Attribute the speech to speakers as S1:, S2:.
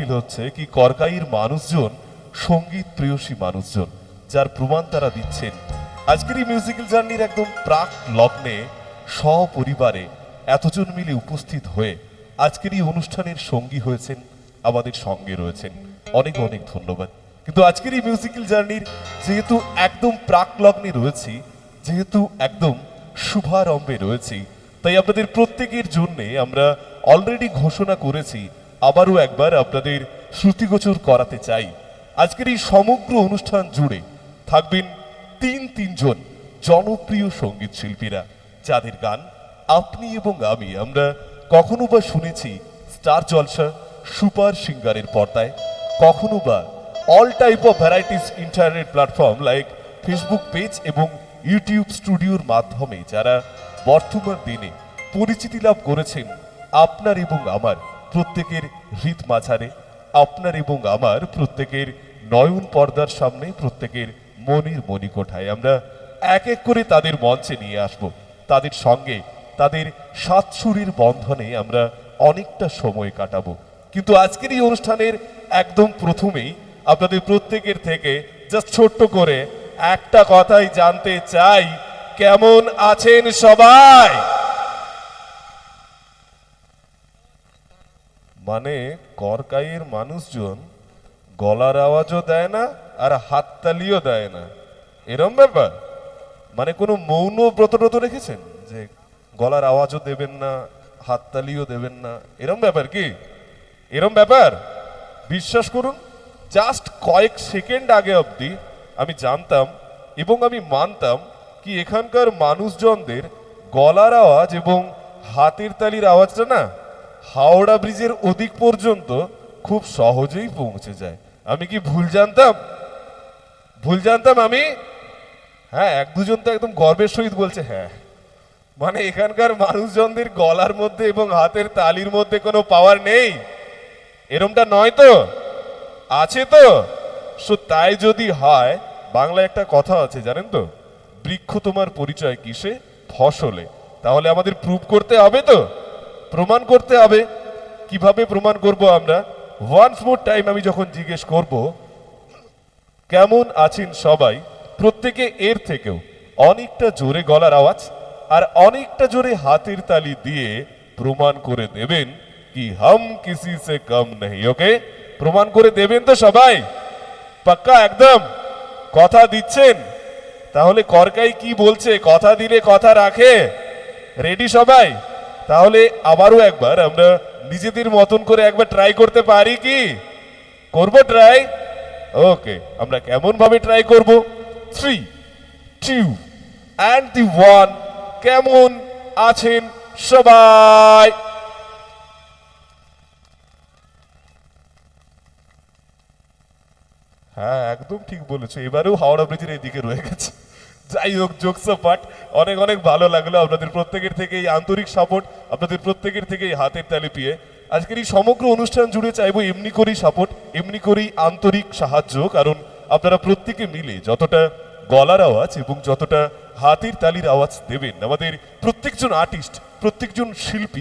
S1: Feel হচ্ছে কি করকাইয়ের মানুষজন সংগীত প্রিয়সী মানুষজন, যার প্রমাণ তারা দিচ্ছেন। আজকের এই মিউজিক্যাল জার্নির একদম প্রাক লগ্নে সপরিবারে এতজন মিলে উপস্থিত হয়ে আজকের এই অনুষ্ঠানের সঙ্গী হয়েছেন, আমাদের সঙ্গে রয়েছেন। অনেক অনেক ধন্যবাদ। কিন্তু আজকের এই মিউজিক্যাল জার্নির যেহেতু একদম প্রাক লগ্নে রয়েছি, যেহেতু একদম শুভারম্ভে রয়েছি, তাই আপনাদের প্রত্যেকের জন্যে আমরা অলরেডি ঘোষণা করেছি আবারও একবার আপনাদের শ্রুতিগোচর করাতে চাই। আজকের এই সমগ্র অনুষ্ঠান জুড়ে থাকবেন তিন তিনজন জনপ্রিয় সংগীত শিল্পীরা, যাদের গান আপনি এবং আমি, আমরা কখনো বা শুনেছি স্টার জলসা, সুপার সিঙ্গারের পর্দায়, কখনো বা all type of varieties internet platform like Facebook page এবং ইউটিউব স্টুডিওর মাধ্যমে যারা বর্তমান দিনে পরিচিতি লাভ করেছেন আপনার এবং আমার প্রত্যেকের হৃদ মাঝারে, আপনার এবং আমার প্রত্যেকের নয়ন পর্দার সামনে, প্রত্যেকের মনির মণিকোঠায়। আমরা এক এক করে তাদের মঞ্চে নিয়ে আসব। তাদের সঙ্গে, তাদের সাতসুরির বন্ধনে আমরা অনেকটা সময় কাটাবো। কিন্তু আজকের এই অনুষ্ঠানের একদম প্রথমেই আপনাদের প্রত্যেকের থেকে জাস্ট ছোট্ট করে একটা কথাই জানতে চাই। কেমন আছেন সবাই? মানে করকাইয়ের মানুষজন গলার আওয়াজও দেয় না আর হাততালিও দেয় না। এরম ব্যাপার? মানে কোনো মৌন ব্রত ট্রত রেখেছেন যে গলার আওয়াজও দেবেন না, হাততালিও দেবেন না? এরম ব্যাপার কি? এরম ব্যাপার? বিশ্বাস করুন, জাস্ট কয়েক সেকেন্ড আগে অবধি আমি জানতাম এবং আমি মানতাম কি এখানকার মানুষজনদের গলার আওয়াজ এবং হাতের তালির আওয়াজটা না হাওড়া ব্রিজের ওদিক পর্যন্ত খুব সহজেই পৌঁছে যায়। আমি কি ভুল জানতাম? ভুল জানতাম আমি? হ্যাঁ এক দুজন তো একদম গর্বের সহিত বলছে হ্যাঁ। মানে এখানকার মানুষজনদের গলার মধ্যে এবং হাতের তালির মধ্যে কোনো পাওয়ার নেই। এরমটা নয় তো? আছে তো? সো তাই যদি হয়, বাংলায় একটা কথা আছে, জানেন তো? বৃক্ষ তোমার পরিচয় কিসে? ফসলে। তাহলে আমাদের প্রুভ করতে হবে তো? প্রমাণ করতে হবে। কীভাবে প্রমাণ করব আমরা? ওয়ান্স মোর টাইম আমি যখন জিজ্ঞেস করব, কেমন আছেন সবাই? প্রত্যেকে এর থেকেও অনেকটা জোরে গলার আওয়াজ আর অনেকটা জোরে হাতের তালি দিয়ে প্রমাণ করে দেবেন কি হাম কিসি সে কম নেই, ওকে? প্রমাণ করে দেবেন তো সবাই? পাক্কা একদম? কথা দিচ্ছেন? তাহলে করকাই কি বলছে? কথা দিলে কথা রাখে? রেডি সবাই? তাহলে আবারও একবার আমরা নিজেদের মতন করে একবার ট্রাই করতে পারি কি? করব ট্রাই ওকে আমরা কেমন ভাবে ট্রাই করব? Three two and the one কেমন আছেন সবাই? হ্যাঁ একদম ঠিক বলেছ। এবারেও হাওড়া ব্রিজের এইদিকে রয়ে গেছে। যাই হোক জোকস পাট অনেক অনেক ভালো লাগল আপনাদের প্রত্যেকের থেকে এই আন্তরিক সাপোর্ট আপনাদের প্রত্যেকের থেকে হাতের তালি পেয়ে আজকের এই সমগ্র অনুষ্ঠান জুড়ে চাইব এমনি করেই সাপোর্ট এমনি করেই আন্তরিক সাহায্য, কারণ আপনারা প্রত্যেকে মিলে যতটা গলার আওয়াজ এবং যতটা হাতের তালির আওয়াজ দেবেন, আমাদের প্রত্যেকজন আর্টিস্ট প্রত্যেকজন শিল্পী